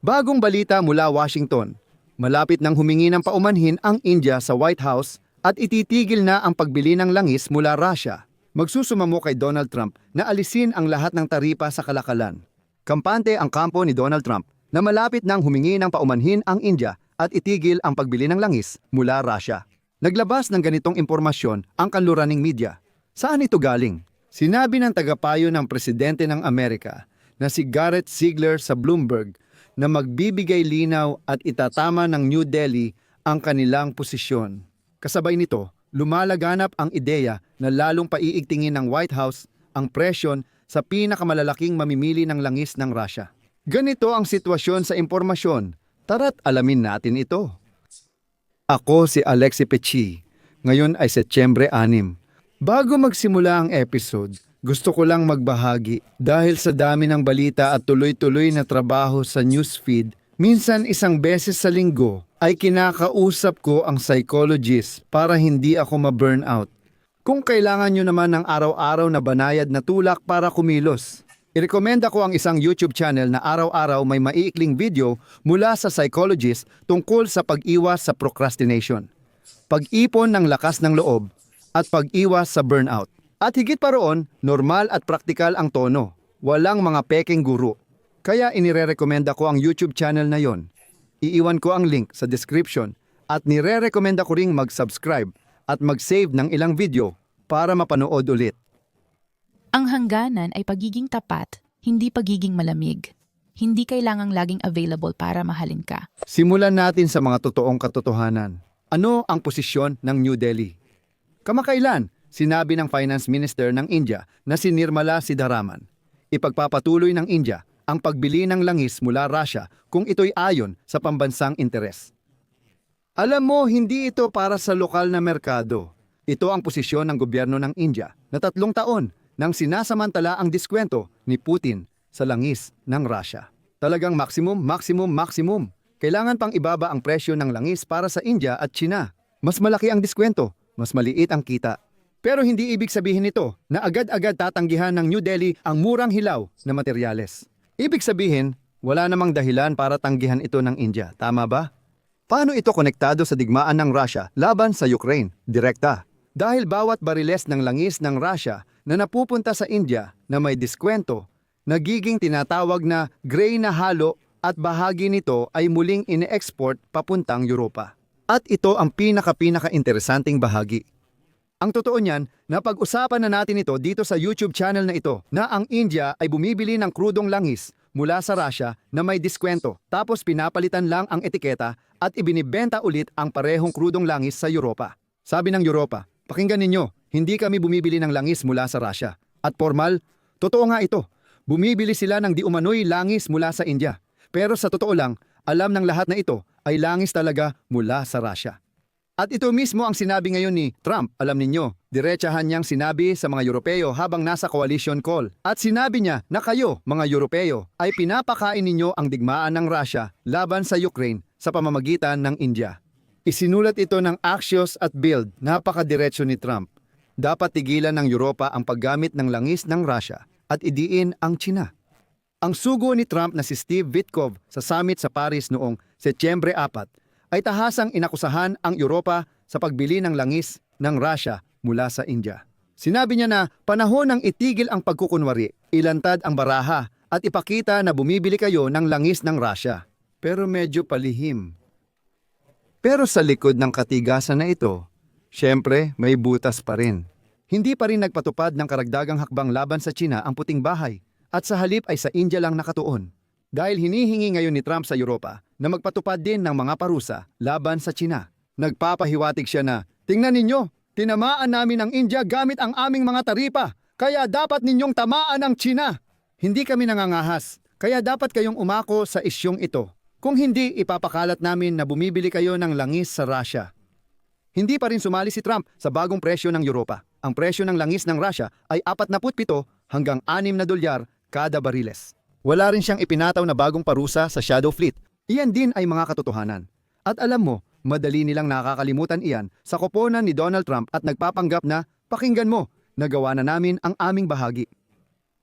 Bagong balita mula Washington. Malapit nang humingi ng paumanhin ang India sa White House at ititigil na ang pagbili ng langis mula Russia. Magsusumamo kay Donald Trump na alisin ang lahat ng taripa sa kalakalan. Kampante ang kampo ni Donald Trump na malapit nang humingi ng paumanhin ang India at itigil ang pagbili ng langis mula Russia. Naglabas ng ganitong impormasyon ang kanluraning media. Saan ito galing? Sinabi ng tagapayo ng presidente ng Amerika na si Garrett Ziegler sa Bloomberg na magbibigay linaw at itatama ng New Delhi ang kanilang posisyon. Kasabay nito, lumalaganap ang ideya na lalong paiigtingin ng White House ang presyon sa pinakamalalaking mamimili ng langis ng Russia. Ganito ang sitwasyon sa impormasyon. Tara't alamin natin ito. Ako si Alexi Pechi. Ngayon ay Setyembre 6. Bago magsimula ang episode, gusto ko lang magbahagi dahil sa dami ng balita at tuloy-tuloy na trabaho sa newsfeed, minsan isang beses sa linggo ay kinakausap ko ang psychologist para hindi ako ma-burnout. Kung kailangan nyo naman ng araw-araw na banayad na tulak para kumilos, irekomenda ko ang isang YouTube channel na araw-araw may maiikling video mula sa psychologist tungkol sa pag-iwas sa procrastination, pag-ipon ng lakas ng loob, at pag-iwas sa burnout. At higit pa roon, normal at praktikal ang tono. Walang mga peking guru. Kaya inirerekomenda ko ang YouTube channel na yon. Iiwan ko ang link sa description at nire-recommenda ko ring mag-subscribe at mag-save ng ilang video para mapanood ulit. Ang hangganan ay pagiging tapat, hindi pagiging malamig. Hindi kailangang laging available para mahalin ka. Simulan natin sa mga totoong katotohanan. Ano ang posisyon ng New Delhi? Kamakailan, sinabi ng Finance Minister ng India na si Nirmala Sitharaman, ipagpapatuloy ng India ang pagbili ng langis mula Russia kung ito'y ayon sa pambansang interes. Alam mo, hindi ito para sa lokal na merkado. Ito ang posisyon ng gobyerno ng India na tatlong taon nang sinasamantala ang diskwento ni Putin sa langis ng Russia. Talagang maximum, maximum, maximum. Kailangan pang ibaba ang presyo ng langis para sa India at China. Mas malaki ang diskwento, mas maliit ang kita. Pero hindi ibig sabihin nito na agad-agad tatanggihan ng New Delhi ang murang hilaw na materyales. Ibig sabihin, wala namang dahilan para tanggihan ito ng India, tama ba? Paano ito konektado sa digmaan ng Russia laban sa Ukraine? Direkta. Dahil bawat bariles ng langis ng Russia na napupunta sa India na may diskwento, nagiging tinatawag na gray na halo at bahagi nito ay muling ine-export papuntang Europa. At ito ang pinaka-pinaka-interesanting bahagi. Ang totoo niyan, napag-usapan na natin ito dito sa YouTube channel na ito na ang India ay bumibili ng krudong langis mula sa Russia na may diskwento tapos pinapalitan lang ang etiketa at ibinibenta ulit ang parehong krudong langis sa Europa. Sabi ng Europa, pakinggan ninyo, hindi kami bumibili ng langis mula sa Russia. At formal, totoo nga ito. Bumibili sila ng di umano'y langis mula sa India. Pero sa totoo lang, alam ng lahat na ito ay langis talaga mula sa Russia. At ito mismo ang sinabi ngayon ni Trump, alam ninyo, diretsahan niyang sinabi sa mga Europeo habang nasa coalition call. At sinabi niya na kayo, mga Europeo, ay pinapakain ninyo ang digmaan ng Russia laban sa Ukraine sa pamamagitan ng India. Isinulat ito ng Axios at Bild, napakadiretso ni Trump. Dapat tigilan ng Europa ang paggamit ng langis ng Russia at idiin ang China. Ang sugo ni Trump na si Steve Witkoff sa summit sa Paris noong Setyembre 4 ay tahasang inakusahan ang Europa sa pagbili ng langis ng Russia mula sa India. Sinabi niya na panahon ng itigil ang pagkukunwari, ilantad ang baraha at ipakita na bumibili kayo ng langis ng Russia. Pero medyo palihim. Pero sa likod ng katigasan na ito, syempre may butas pa rin. Hindi pa rin nagpatupad ng karagdagang hakbang laban sa China ang puting bahay at sa halip ay sa India lang nakatuon. Dahil hinihingi ngayon ni Trump sa Europa na magpatupad din ng mga parusa laban sa China. Nagpapahiwatig siya na, tingnan ninyo, tinamaan namin ang India gamit ang aming mga taripa, kaya dapat ninyong tamaan ang China. Hindi kami nangangahas, kaya dapat kayong umako sa isyong ito. Kung hindi, ipapakalat namin na bumibili kayo ng langis sa Russia. Hindi pa rin sumali si Trump sa bagong presyo ng Europa. Ang presyo ng langis ng Russia ay 47 hanggang 6 na dolyar kada bariles. Wala rin siyang ipinataw na bagong parusa sa Shadow Fleet. Iyan din ay mga katotohanan. At alam mo, madali nilang nakakalimutan iyan sa koponan ni Donald Trump at nagpapanggap na, pakinggan mo, nagawa na namin ang aming bahagi.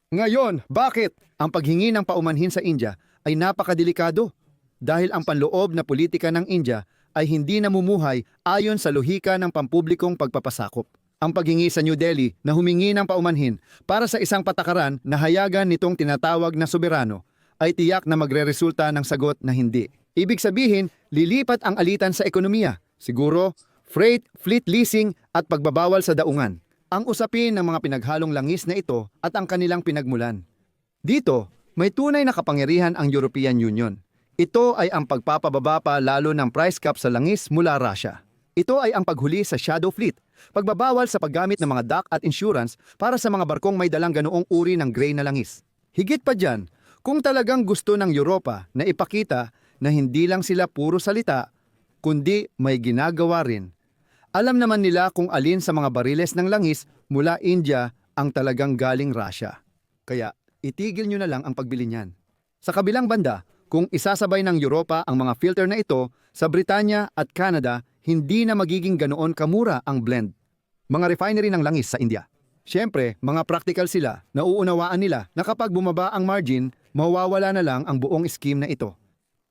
Ngayon, bakit? Ang paghingi ng paumanhin sa India ay napakadelikado. dahil ang panloob na politika ng India ay hindi namumuhay ayon sa lohika ng pampublikong pagpapasakop. Ang paghingi sa New Delhi na humingi ng paumanhin para sa isang patakaran na hayagan nitong tinatawag na soberano ay tiyak na magreresulta ng sagot na hindi. Ibig sabihin, lilipat ang alitan sa ekonomiya. Siguro, freight, fleet leasing at pagbabawal sa daungan. Ang usapin ng mga pinaghalong langis na ito at ang kanilang pinagmulan. Dito, may tunay na kapangyarihan ang European Union. Ito ay ang pagpapababa pa lalo ng price cap sa langis mula Russia. Ito ay ang paghuli sa shadow fleet, pagbabawal sa paggamit ng mga dock at insurance para sa mga barkong may dalang ganoong uri ng gray na langis. Higit pa dyan, kung talagang gusto ng Europa na ipakita na hindi lang sila puro salita, kundi may ginagawa rin, alam naman nila kung alin sa mga bariles ng langis mula India ang talagang galing Russia. Kaya itigil nyo na lang ang pagbili niyan. Sa kabilang banda, kung isasabay ng Europa ang mga filter na ito, sa Britanya at Canada, hindi na magiging ganoon kamura ang blend. Mga refinery ng langis sa India. Siyempre, mga practical sila, nauunawaan nila na kapag bumaba ang margin, mawawala na lang ang buong scheme na ito.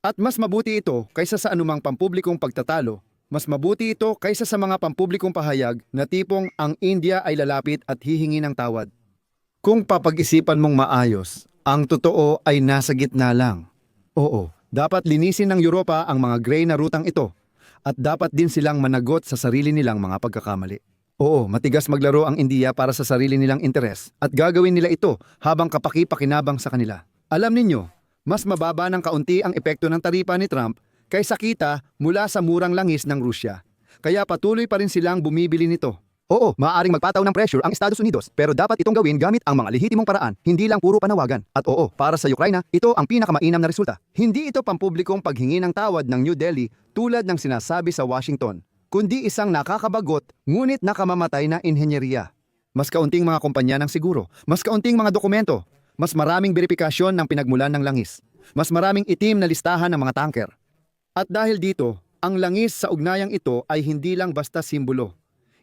At mas mabuti ito kaysa sa anumang pampublikong pagtatalo. Mas mabuti ito kaysa sa mga pampublikong pahayag na tipong ang India ay lalapit at hihingi ng tawad. Kung papag-isipan mong maayos, ang totoo ay nasa gitna lang. Oo, dapat linisin ng Europa ang mga gray na rutang ito at dapat din silang managot sa sarili nilang mga pagkakamali. Oo, matigas maglaro ang India para sa sarili nilang interes at gagawin nila ito habang kapaki-pakinabang sa kanila. Alam ninyo, mas mababa ng kaunti ang epekto ng taripa ni Trump kaysa kita mula sa murang langis ng Rusya. Kaya patuloy pa rin silang bumibili nito. Oo, maaaring magpataw ng pressure ang Estados Unidos pero dapat itong gawin gamit ang mga lehitimong paraan, hindi lang puro panawagan. At oo, para sa Ukraina, ito ang pinakamainam na resulta. Hindi ito pampublikong paghingi ng tawad ng New Delhi tulad ng sinasabi sa Washington, kundi isang nakakabagot ngunit nakamamatay na inhenyeriya. Mas kaunting mga kumpanya ng siguro, mas kaunting mga dokumento, mas maraming verifikasyon ng pinagmulan ng langis, mas maraming itim na listahan ng mga tanker. At dahil dito, ang langis sa ugnayang ito ay hindi lang basta simbolo.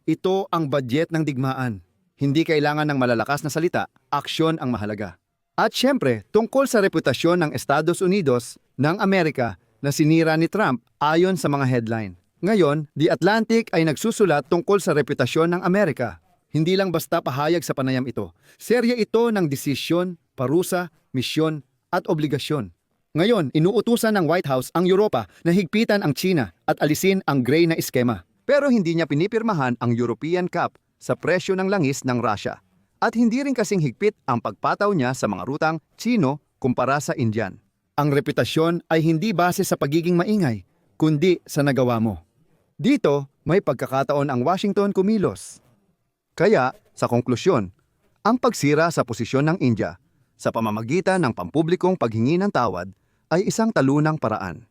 Ito ang budget ng digmaan. Hindi kailangan ng malalakas na salita, aksyon ang mahalaga. At syempre, tungkol sa reputasyon ng Estados Unidos ng Amerika na sinira ni Trump ayon sa mga headline. Ngayon, The Atlantic ay nagsusulat tungkol sa reputasyon ng Amerika. Hindi lang basta pahayag sa panayam ito. Serya ito ng desisyon, parusa, misyon at obligasyon. Ngayon, inuutusan ng White House ang Europa na higpitan ang China at alisin ang gray na eskema. Pero hindi niya pinipirmahan ang European Cap sa presyo ng langis ng Russia. At hindi rin kasing higpit ang pagpataw niya sa mga rutang Chino kumpara sa Indian. Ang reputasyon ay hindi base sa pagiging maingay, kundi sa nagawa mo. Dito, may pagkakataon ang Washington kumilos. Kaya, sa konklusyon, ang pagsira sa posisyon ng India sa pamamagitan ng pampublikong paghingi ng tawad ay isang talunang paraan.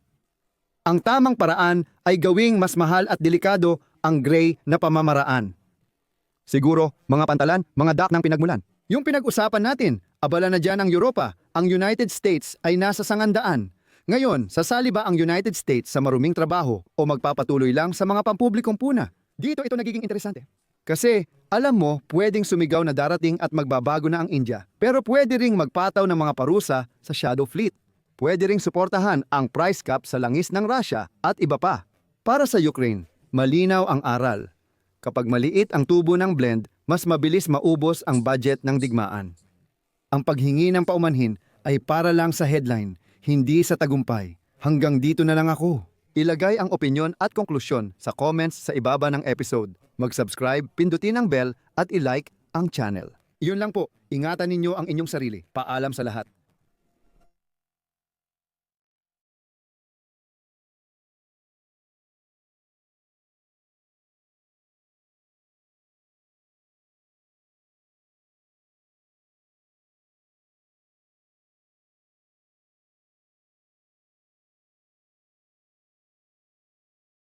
Ang tamang paraan ay gawing mas mahal at delikado ang gray na pamamaraan. Siguro, mga pantalan, mga dak ng pinagmulan. Yung pinag-usapan natin, abala na dyan ang Europa, ang United States ay nasa sangandaan. Ngayon, sasali ba ang United States sa maruming trabaho o magpapatuloy lang sa mga pampublikong puna? Dito ito nagiging interesante. Kasi, alam mo, pwedeng sumigaw na darating at magbabago na ang India. Pero pwede ring magpataw ng mga parusa sa shadow fleet. Pwede ring suportahan ang price cap sa langis ng Russia at iba pa. Para sa Ukraine, malinaw ang aral. Kapag maliit ang tubo ng blend, mas mabilis maubos ang budget ng digmaan. Ang paghingi ng paumanhin ay para lang sa headline, hindi sa tagumpay. Hanggang dito na lang ako. Ilagay ang opinyon at konklusyon sa comments sa ibaba ng episode. Mag-subscribe, pindutin ang bell at ilike ang channel. Iyon lang po, ingatan ninyo ang inyong sarili. Paalam sa lahat.